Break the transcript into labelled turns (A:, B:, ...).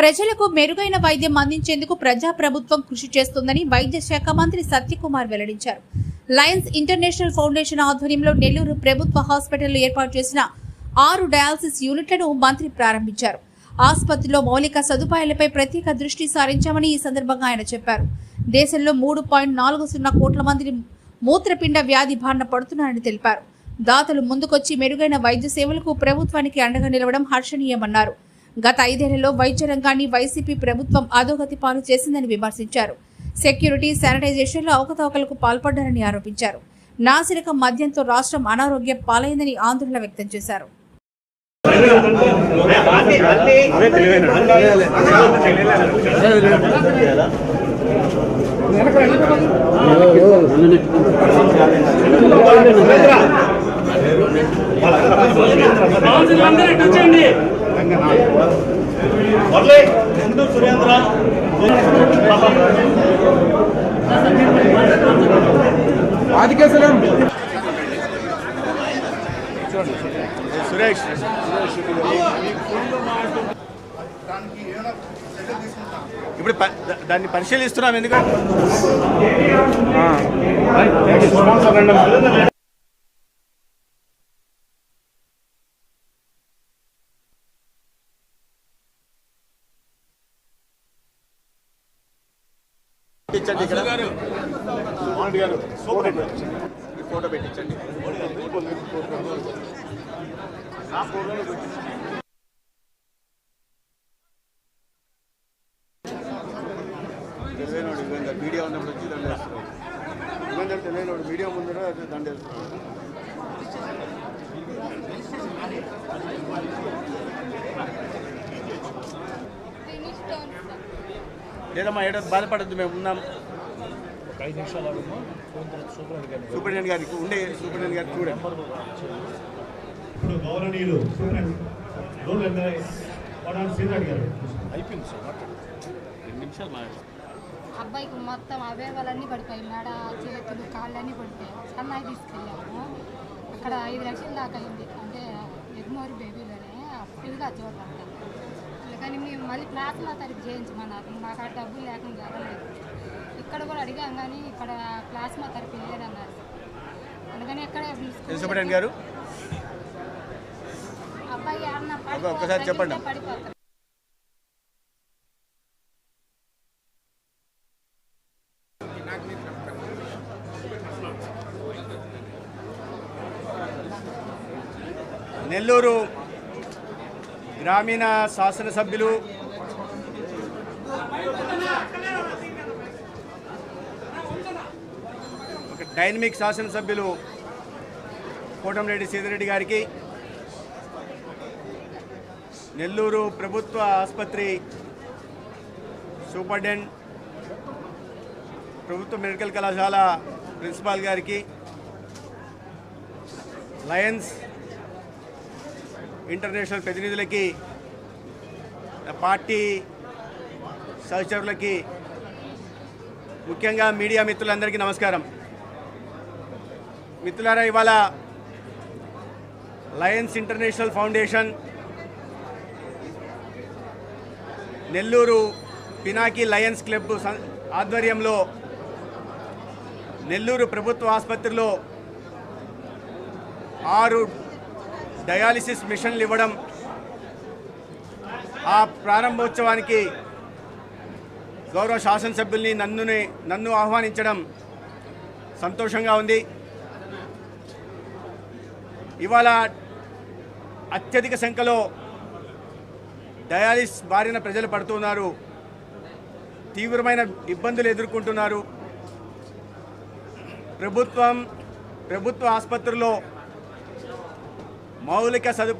A: ప్రజలకు మెరుగైన వైద్యం అందించేందుకు ప్రజా ప్రభుత్వం కృషి చేస్తుందని వైద్య శాఖ మంత్రి సత్యకుమార్ వెల్లడించారు. లయన్స్ ఇంటర్నేషనల్ ఫౌండేషన్ ఆధ్వర్యంలో నెల్లూరు ప్రభుత్వ హాస్పిటల్లో ఏర్పాటు చేసిన ఆరు డయాలసిస్ యూనిట్లను మంత్రి ప్రారంభించారు. ఆసుపత్రిలో మౌలిక సదుపాయాలపై ప్రత్యేక దృష్టి సారించామని ఈ సందర్భంగా ఆయన చెప్పారు. దేశంలో మూడు పాయింట్ నాలుగు సున్నా కోట్ల మంది మూత్రపిండ వ్యాధి బారిన పడుతున్నారని తెలిపారు. దాతలు ముందుకొచ్చి మెరుగైన వైద్య సేవలకు ప్రభుత్వానికి అండగా నిలవడం హర్షణీయమన్నారు. గత ఐదేళ్ళలో వైద్య రంగాన్ని వైసీపీ ప్రభుత్వం అధోగతి పాలు చేసిందని విమర్శించారు. సెక్యూరిటీ శానిటైజేషన్లో అవకతవకలకు పాల్పడ్డారని ఆరోపించారు. నాసిరకం మద్యంతో రాష్ట్రం అనారోగ్యం పాలైందని ఆందోళన వ్యక్తం చేశారు.
B: అందరూ వచ్చేయండి ముందు సురేంద్ర సురేష్. ఇప్పుడు దాన్ని పరిశీలిస్తున్నాం ఎందుకంటే. పెట్టించండి ఇక్కడ. గారు ఫోటో పెట్టించండి. ఆ ఫోటోలో పెట్టించండి. తెలివైనోడు ఇవ్వండి. మీడియా ఉన్నప్పుడు వచ్చి దండేస్తున్నాడు తెలియనోడు. మీడియా ముందర దండేస్తున్నాడు లేదమ్మా ఏడో బాధపడద్దు మేము ఉన్నాం. సూపరింటెండెంట్ గారికి ఉండే సూపరింటెండెంట్ గారికి చూడండి.
C: ఇప్పుడు గౌరవనీయులు శ్రీధర్ గారు.
B: రెండు నిమిషాలు
D: అబ్బాయికి మొత్తం అవయవాలన్నీ పడిపోయాయి. మెడ చేతులు కాళ్ళన్నీ పడిపోయాయి. సన్నాయి తీసుకెళ్ళాము. అక్కడ ఐదు లక్షల దాకా అయింది. అంటే ఎగ్మోరి బేబీలోనే ఫ్రీగా చూడాలంట కానీ మేము మళ్ళీ ప్లాస్మా తరపు చేయించమన్నారు. మాకు ఆ డబ్బులు లేకుండా జరగలేదు. ఇక్కడ కూడా అడిగాం కానీ ఇక్కడ ప్లాస్మా తరపు లేదన్నారు అందుకని ఎక్కడ
B: గారు?
D: అబ్బాయి ఏమన్నా
B: చెప్పండి.
D: పడిపోతారు?
B: నెల్లూరు గ్రామీణ శాసనసభ్యులు ఒక డైనమిక్ శాసనసభ్యులు కోటంరెడ్డి సీతారెడ్డి గారికి నెల్లూరు ప్రభుత్వ ఆసుపత్రి సూపరింటెండెంట్ ప్రభుత్వ మెడికల్ కళాశాల ప్రిన్సిపాల్ గారికి లయన్స్ ఇంటర్నేషనల్ ప్రతినిధులకి పార్టీ సహచరులకి ముఖ్యంగా మీడియా మిత్రులందరికీ నమస్కారం. మిత్రులారా ఇవాళ Lions International Foundation Nellore Pinaki Lions Club ఆధ్వర్యంలో నెల్లూరు ప్రభుత్వ ఆసుపత్రిలో ఆరు డయాలిసిస్ మిషన్లు ఇవ్వడం ఆ ప్రారంభోత్సవానికి గౌరవ శాసనసభ్యుల్ని నన్నుని నన్ను ఆహ్వానించడం సంతోషంగా ఉంది. ఇవాళ అత్యధిక సంఖ్యలో డయాలిస్ బారిన ప్రజలు పడుతున్నారు. తీవ్రమైన ఇబ్బందులు ఎదుర్కొంటున్నారు. ప్రభుత్వం ప్రభుత్వ ఆసుపత్రిలో మౌలిక సదుపాయాలు